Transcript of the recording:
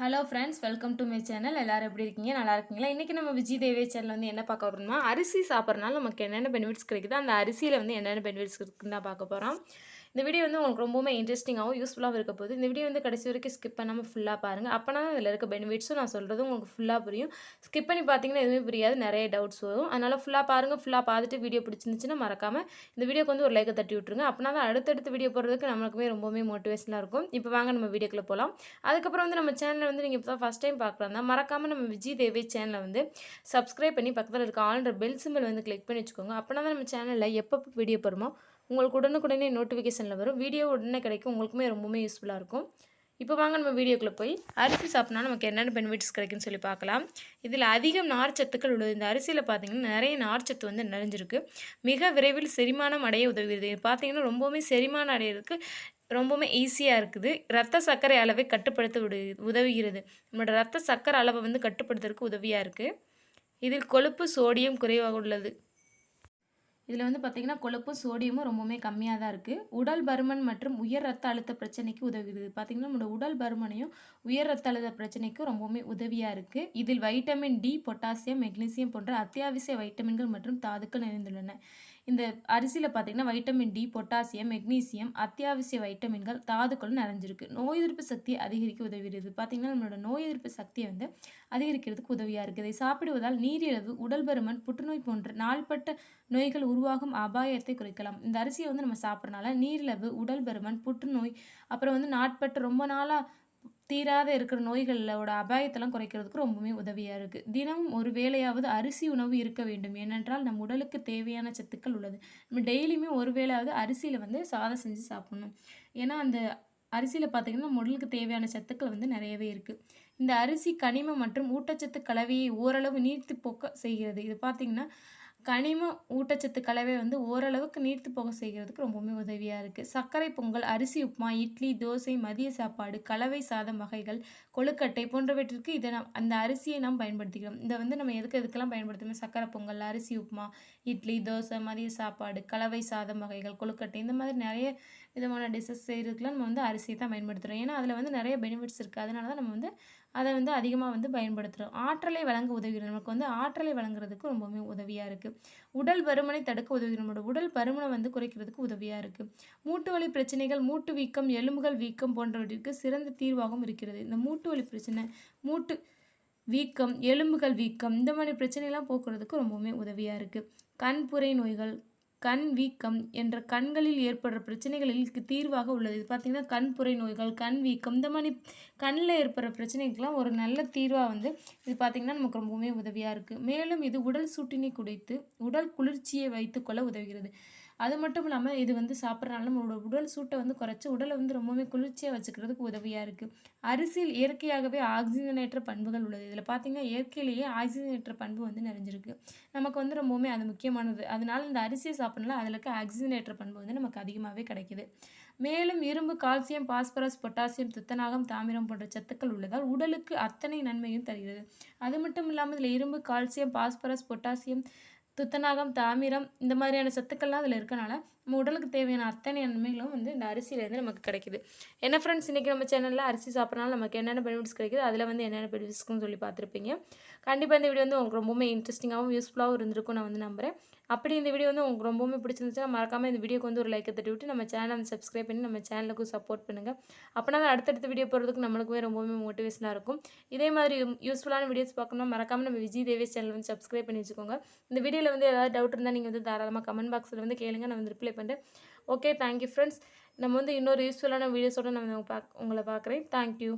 Hello friends welcome to my channel எல்லோரும் எப்படி இருக்கீங்க? நல்லா இருக்கீங்களா? இன்றைக்கி நம்ம விஜய் தேவி சேனல் வந்து என்ன பார்க்க போகிறோம்னா அரிசி சாப்பிட்றதுனால நமக்கு என்னென்ன பெனிஃபிட்ஸ் கிடைக்குது அந்த அரிசியில் வந்து என்னென்ன பெனிஃபிட்ஸ் இருக்குதுன்னு தான் பார்க்க போகிறோம் இந்த வீடியோ வந்து உங்களுக்கு ரொம்பவுமே இன்ட்ரெஸ்டிங்காகவும் யூஸ்ஃபுல்லாகவும் இருக்க போகுது. இந்த வீடியோ வந்து கடைசி வரைக்கும் ஸ்கிப் பண்ணாமல் ஃபுல்லாக பாருங்கள் அப்போனா இதில் இருக்க பெனிஃபிட்ஸும் நான் சொல்கிறது உங்களுக்கு ஃபுல்லாக புரியும். ஸ்கிப் பண்ணி பார்த்தீங்கன்னா எதுவுமே புரியாது. நிறைய டவுட்ஸ் வரும். அதனால் ஃபுல்லாக பாருங்கள் ஃபுல்லாக பார்த்துட்டு வீடியோ பிடிச்சிருந்துச்சுன்னா மறக்காமல் இந்த வீடியோக்கு வந்து ஒரு லைக்கை தட்டி விட்ருங்க அப்போனா தான் அடுத்தடுத்து வீடியோ போடுறதுக்கு நம்மளுக்குமே ரொம்பவுமே மோட்டிவேஷனாக இருக்கும். இப்போ வாங்க நம்ம வீடியோக்குள்ளே போகலாம் அதுக்கப்புறம் வந்து நம்ம சேனல் வந்து நீங்கள் இப்போ தான் ஃபஸ்ட் டைம் பார்க்குறதா மறக்காமல் நம்ம விஜய் தேவி சேனலை வந்து சப்ஸ்கிரைப் பண்ணி பக்கத்தில் இருக்க ஆல்ன்ற பெல் சிம்பிள் வந்து கிளிக் பண்ணி வச்சுக்கோங்க. அப்படின்னா தான் நம்ம சேனலில் எப்போ வீடியோ போடுமோ உங்களுக்கு உடனுக்குடனே நோட்டிஃபிகேஷனில் வரும். வீடியோ உடனே கிடைக்கும். உங்களுக்குமே ரொம்பவுமே யூஸ்ஃபுல்லாக இருக்கும். இப்போ வாங்க நம்ம வீடியோக்குள்ளே போய் அரிசி சாப்பிட்னா நமக்கு என்னென்ன பெனிஃபிட்ஸ் கிடைக்குன்னு சொல்லி பார்க்கலாம். இதில் அதிகம் நார்ச்சத்துக்கள் உள்ளது. இந்த அரிசியில் பார்த்தீங்கன்னா நிறைய நார்ச்சத்து வந்து நிறைஞ்சிருக்கு. மிக விரைவில் செரிமானம் அடைய உதவுகிறது. இது பார்த்திங்கன்னா ரொம்பவுமே செரிமானம் அடையிறதுக்கு ரொம்பவுமே ஈஸியாக இருக்குது. ரத்த சர்க்கரை அளவை கட்டுப்படுத்த விடு உதவுகிறது. நம்மளோட ரத்த சர்க்கரை அளவை வந்து கட்டுப்படுத்துறதுக்கு உதவியாக இருக்குது இதில் கொழுப்பு சோடியம் குறைவாக உள்ளது. இதில் வந்து பார்த்திங்கன்னா கொழுப்பும் சோடியமும் ரொம்பவுமே கம்மியாக தான் இருக்குது உடல் பருமன் மற்றும் உயர் ரத்த அழுத்த பிரச்சனைக்கு உதவுகிறது. பார்த்திங்கன்னா நம்மளோட உடல் பருமனையும் உயர் ரத்த அழுத்த பிரச்சனைக்கும் ரொம்பவுமே உதவியாக இருக்குது இதில் வைட்டமின் டி பொட்டாசியம் மெக்னீசியம் போன்ற அத்தியாவசிய வைட்டமின்கள் மற்றும் தாதுக்கள் நிறைந்துள்ளன. இந்த அரிசியில் பார்த்திங்கன்னா வைட்டமின் டி பொட்டாசியம் மெக்னீசியம் அத்தியாவசிய வைட்டமின்கள் தாதுக்கள் நிறைஞ்சிருக்கு. நோய் எதிர்ப்பு சக்தியை அதிகரிக்க உதவுகிறது. பார்த்திங்கன்னா நம்மளோட நோய் எதிர்ப்பு சக்தியை வந்து அதிகரிக்கிறதுக்கு உதவியாக இருக்குது இதை சாப்பிடுவதால் நீரிழிவு உடல் பருமன் புற்றுநோய் போன்ற நாள்பட்ட நோய்கள் உருவாகும் அபாயத்தை குறைக்கலாம். இந்த அரிசியை வந்து நம்ம சாப்பிட்றனால நீரிழிவு உடல் பருமன் புற்றுநோய் அப்புறம் வந்து நாட்பட்ட ரொம்ப நாளாக தீராத இருக்கிற நோய்களோட அபாயத்தெல்லாம் குறைக்கிறதுக்கு ரொம்பவுமே உதவியாக இருக்குது தினமும் ஒரு வேளையாவது அரிசி உணவு இருக்க வேண்டும். ஏனென்றால் நம் உடலுக்கு தேவையான சத்துக்கள் உள்ளது. நம்ம டெய்லியுமே ஒரு வேளையாவது அரிசியில் வந்து சாதம் செஞ்சு சாப்பிட்ணும். ஏன்னா அந்த அரிசியில் பார்த்திங்கன்னா நம்ம உடலுக்கு தேவையான சத்துக்கள் வந்து நிறையவே இருக்குது இந்த அரிசி கனிமம் மற்றும் ஊட்டச்சத்து கலவையை ஓரளவு நீர்த்து போக்க செய்கிறது. இது பார்த்திங்கன்னா கனிம ஊட்டச்சத்து கலவை வந்து ஓரளவுக்கு நீர்த்து போக செய்கிறதுக்கு ரொம்பவுமே உதவியாக இருக்குது சர்க்கரை பொங்கல் அரிசி உப்புமா இட்லி தோசை மதிய சாப்பாடு கலவை சாதம் வகைகள் கொழுக்கட்டை போன்றவற்றிற்கு இதை நாம் அந்த அரிசியை நாம் பயன்படுத்திக்கிறோம். இதை வந்து நம்ம எதுக்கு எதுக்கெல்லாம் பயன்படுத்தணும் சர்க்கரை பொங்கல் அரிசி உப்புமா இட்லி தோசை மதிய சாப்பாடு கலவை சாதம் வகைகள் கொழுக்கட்டை இந்த மாதிரி நிறைய விதமான டிஷ்ஷஸ் செய்கிறதுக்குலாம் நம்ம வந்து அரிசியை தான் பயன்படுத்துகிறோம் ஏன்னா அதில் வந்து நிறைய பெனிஃபிட்ஸ் இருக்குது அதனால தான் நம்ம வந்து அதை வந்து அதிகமாக வந்து பயன்படுத்துகிறோம் ஆற்றலை வழங்க உதவுகிறது. நமக்கு வந்து ஆற்றலை வழங்குறதுக்கு ரொம்பவுமே உதவியாக இருக்குது உடல் பருமனை தடுக்க உதவி நம்மளோட உடல் பருமனை வந்து குறைக்கிறதுக்கு உதவியாக இருக்குது மூட்டு வலி பிரச்சனைகள் மூட்டு வீக்கம் எலும்புகள் வீக்கம் போன்றவற்றிற்கு சிறந்த தீர்வாகவும் இருக்கிறது. இந்த மூட்டு வலி பிரச்சனை மூட்டு வீக்கம் எலும்புகள் வீக்கம் இந்த மாதிரி பிரச்சனைலாம் போக்குறதுக்கு ரொம்பவுமே உதவியாக இருக்குது கண்புரை நோய்கள் கண் வீக்கம் என்ற கண்களில் ஏற்படுற பிரச்சனைகளுக்கு தீர்வாக உள்ளது. இது பார்த்திங்கன்னா கண்புரை நோய்கள் கண் வீக்கம் இந்த மாதிரி கண்ணில் ஏற்படுற பிரச்சனைக்கெலாம் ஒரு நல்ல தீர்வாக வந்து இது பார்த்திங்கன்னா நமக்கு ரொம்பவுமே உதவியாக இருக்குது மேலும் இது உடல் சூட்டினை குடைத்து உடல் குளிர்ச்சியை வைத்துக்கொள்ள உதவுகிறது. அது மட்டும் இல்லாமல் இது வந்து சாப்பிட்றனால நம்மளோட உடல் சூட்டை வந்து குறைச்சி உடலை வந்து ரொம்பவே குளிர்ச்சியாக வச்சுக்கிறதுக்கு உதவியாக இருக்குது அரிசியில் இயற்கையாகவே ஆக்சிஜனேற்ற பண்புகள் உள்ளது. இதில் பார்த்திங்கன்னா இயற்கையிலேயே ஆக்சிஜனேற்ற பண்பு வந்து நிறைஞ்சிருக்கு. நமக்கு வந்து ரொம்பவுமே அது முக்கியமானது. அதனால் இந்த அரிசியை சாப்பிட்றனால அதில் இருக்க ஆக்சிஜனேற்ற பண்பு வந்து நமக்கு அதிகமாகவே கிடைக்குது. மேலும் இரும்பு கால்சியம் பாஸ்பரஸ் பொட்டாசியம் துத்தநாகம் தாமிரம் போன்ற சத்துக்கள் உள்ளதால் உடலுக்கு அத்தனை நன்மையும் தருகிறது. அது மட்டும் இல்லாமல் இதில் இரும்பு கால்சியம் பாஸ்பரஸ் பொட்டாசியம் துத்தநாகம் தாமிரம் இந்த மாதிரியான சத்துக்கள்லாம் அதில் இருக்கனால நம்ம உடலுக்கு தேவையான அத்தனை நன்மைகளும் வந்து இந்த அரிசியிலேருந்து நமக்கு கிடைக்குது. என்ன ஃப்ரெண்ட்ஸ் இன்றைக்கி நம்ம சேனலில் அரிசி சாப்பிட்றனால நமக்கு என்னென்ன பெனிஃபிட்ஸ் கிடைக்குது அதில் வந்து என்னென்ன பெனிஃபிட்ஸ்க்குன்னு சொல்லி பார்த்துருப்பீங்க. கண்டிப்பாக இந்த வீடியோ வந்து உங்களுக்கு ரொம்பவுமே இன்ட்ரெஸ்டிங்காகவும் யூஸ்ஃபுல்லாகவும் இருந்திருக்கும் நான் வந்து நம்புகிறேன் அப்படி இந்த வீடியோ வந்து உங்களுக்கு ரொம்பவுமே பிடிச்சிருந்துச்சுன்னா மறக்காமல் இந்த வீடியோக்கு வந்து ஒரு லைக்கை தட்டி விட்டு நம்ம சேனலை வந்து சப்ஸ்கிரைப் பண்ணி நம்ம சேனலுக்கு சப்போர்ட் பண்ணுங்கள் அப்படின்னா அடுத்தடுத்த வீடியோ போகிறதுக்கு நம்மளுக்குமே ரொம்பவுமே மோட்டிவேஷனாக இருக்கும். இதே மாதிரி யூஸ்ஃபுல்லான வீடியோஸ் பார்க்கணும் மறக்காமல் நம்ம விஜய் தேவேஷ் சேனல் வந்து சப்ஸ்கிரைப் பண்ணி வச்சுக்கோங்க. இந்த வீடியோவில் வந்து ஏதாவது டவுட் இருந்தால் நீங்கள் வந்து தாராளமாக கமெண்ட் பாக்ஸில் வந்து கேளுங்க. நான் வந்து ரிப்ளை பண்ணுறேன் ஓகே தேங்க்யூ ஃப்ரெண்ட்ஸ் நம்ம வந்து இன்னொரு யூஸ்ஃபுல்லான வீடியோஸோடு நம்ம பார்க்க உங்களை பார்க்குறேன். தேங்க்யூ